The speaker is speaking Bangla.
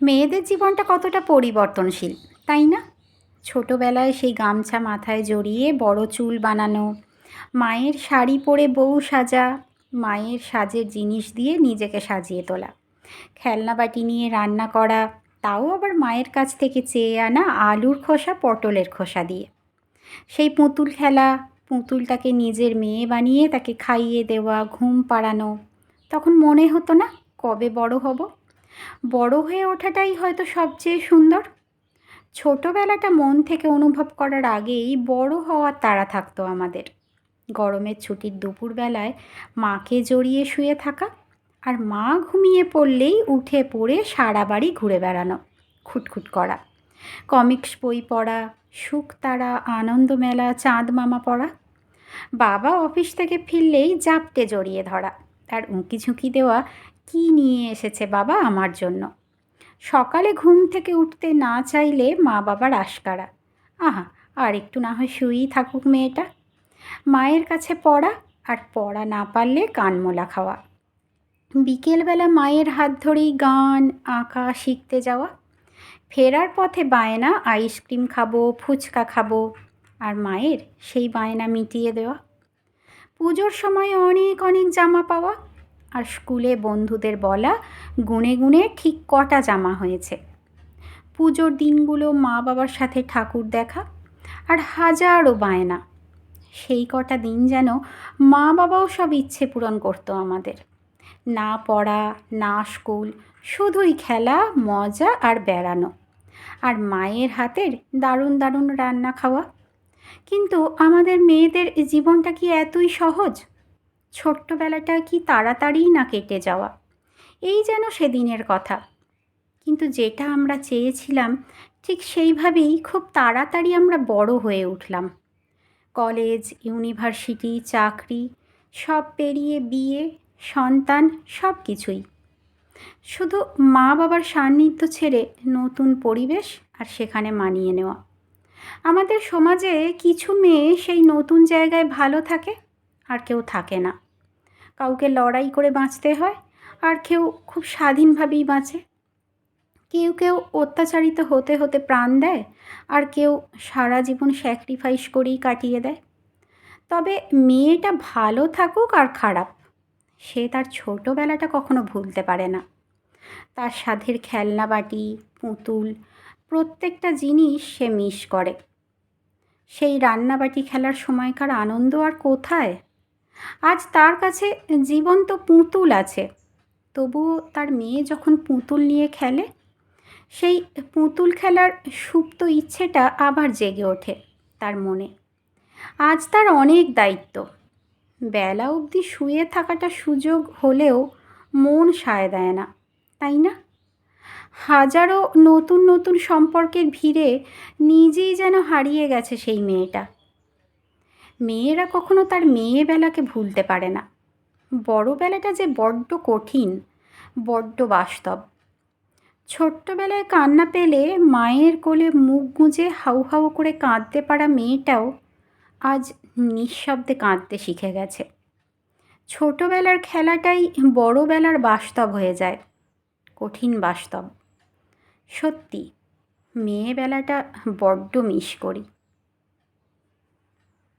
মেয়েদের জীবনটা কতটা পরিবর্তনশীল, তাই না? ছোটোবেলায় সেই গামছা মাথায় জড়িয়ে বড় চুল বানানো, মায়ের শাড়ি পরে বউ সাজা, মায়ের সাজের জিনিস দিয়ে নিজেকে সাজিয়ে তোলা, খেলনা বাটি নিয়ে রান্না করা, তাও আবার মায়ের কাছ থেকে চেয়ে আনা আলুর খোসা, পটলের খোসা দিয়ে। সেই পুতুল খেলা, পুতুলটাকে নিজের মেয়ে বানিয়ে তাকে খাইয়ে দেওয়া, ঘুম পাড়ানো, তখন মনে হতো না কবে বড় হব? বড় হয়ে ওঠাটাই হয়তো সবচেয়ে সুন্দর। ছোটোবেলাটা মন থেকে অনুভব করার আগেই বড় হওয়ার তারা থাকতো আমাদের। গরমের ছুটির দুপুরবেলায় মাকে জড়িয়ে শুয়ে থাকা আর মা ঘুমিয়ে পড়লেই উঠে পড়ে সারা বাড়ি ঘুরে বেড়ানো, খুটখুট করা। কমিক্স বই পড়া, সুখ তারা, আনন্দ মেলা, চাঁদ মামা পড়া। বাবা অফিস থেকে ফিরলেই জাপটে জড়িয়ে ধরা। আর উঁকি ঝুঁকি দেওয়া কি নিয়ে এসেছে বাবা আমার জন্য? সকালে ঘুম থেকে উঠতে না চাইলে মা বাবার আশকারা। আহা, আর একটু না হয় শুয়েই থাকুক মেয়েটা। মায়ের কাছে পড়া আর পড়া না পারলে কানমোলা খাওয়া। বিকেলবেলা মায়ের হাত ধরেই গান, আঁকা শিখতে যাওয়া। ফেরার পথে বায়না, আইসক্রিম খাব, ফুচকা খাব আর মায়ের সেই বায়না মিটিয়ে দেওয়া। পুজোর সময় অনেক অনেক জামা পাওয়া। আর স্কুলে বন্ধুদের বলা গুনে গুনে ঠিক কটা জামা হয়েছে। পুজোর দিনগুলো মা বাবার সাথে ঠাকুর দেখা আর হাজারো বায়না। সেই কটা দিন যেন মা বাবাও সব ইচ্ছে পূরণ করতো আমাদের। না পড়া, না স্কুল, শুধুই খেলা, মজা আর বেড়ানো। আর মায়ের হাতের দারুণ দারুণ রান্না খাওয়া। কিন্তু আমাদের মেয়েদের জীবনটা কি এতই সহজ? ছোট্টবেলাটা কি তাড়াতাড়ি না কেটে যাওয়া? এই যেন সেদিনের কথা। কিন্তু যেটা আমরা চেয়েছিলাম, ঠিক সেইভাবেই খুব তাড়াতাড়ি আমরা বড় হয়ে উঠলাম। কলেজ, ইউনিভার্সিটি, চাকরি, সব পেরিয়ে বিয়ে, সন্তান, সব কিছুই। শুধু মা বাবার সান্নিধ্য ছেড়ে নতুন পরিবেশ আর সেখানে মানিয়ে নেওয়া। আমাদের সমাজে কিছু মেয়ে সেই নতুন জায়গায় ভালো থাকে আর কেউ থাকে না। কাউকে লড়াই করে বাঁচতে হয় আর কেউ খুব স্বাধীনভাবেই বাঁচে। কেউ কেউ অত্যাচারিত হতে হতে প্রাণ দেয় আর কেউ সারা জীবন স্যাক্রিফাইস করেই কাটিয়ে দেয়। তবে মেয়েটা ভালো থাকুক আর খারাপ, সে তার ছোটোবেলাটা কখনো ভুলতে পারে না। তার সাধের খেলনা বাটি, পুতুল, প্রত্যেকটা জিনিস সে মিস করে। সেই রান্নাবাটি খেলার সময়কার আনন্দ আর কোথায়? আজ তার কাছে জীবন্ত পুতুল আছে। তবুও তার মেয়ে যখন পুতুল নিয়ে খেলে, সেই পুতুল খেলার সুপ্ত ইচ্ছেটা আবার জেগে ওঠে তার মনে। আজ তার অনেক দায়িত্ব। বেলা অবধি শুয়ে থাকাটা সুযোগ হলেও মন সায় দেয় না, তাই না? হাজারো নতুন নতুন সম্পর্কের ভিড়ে নিজেই যেন হারিয়ে গেছে সেই মেয়েটা। মেয়েরা কখনো তার মেয়েবেলাকে ভুলতে পারে না। বড়বেলাটা যে বড্ড কঠিন, বড্ড বাস্তব। ছোট্টবেলায় কান্না পেলে মায়ের কোলে মুখ গুঁজে হাউ হাউ করে কাঁদতে পারা মেয়েটাও আজ নিঃশব্দে কাঁদতে শিখে গেছে। ছোটোবেলার খেলাটাই বড়বেলার বাস্তব হয়ে যায়, কঠিন বাস্তব। সত্যি মেয়েবেলাটা বড্ড মিস করি।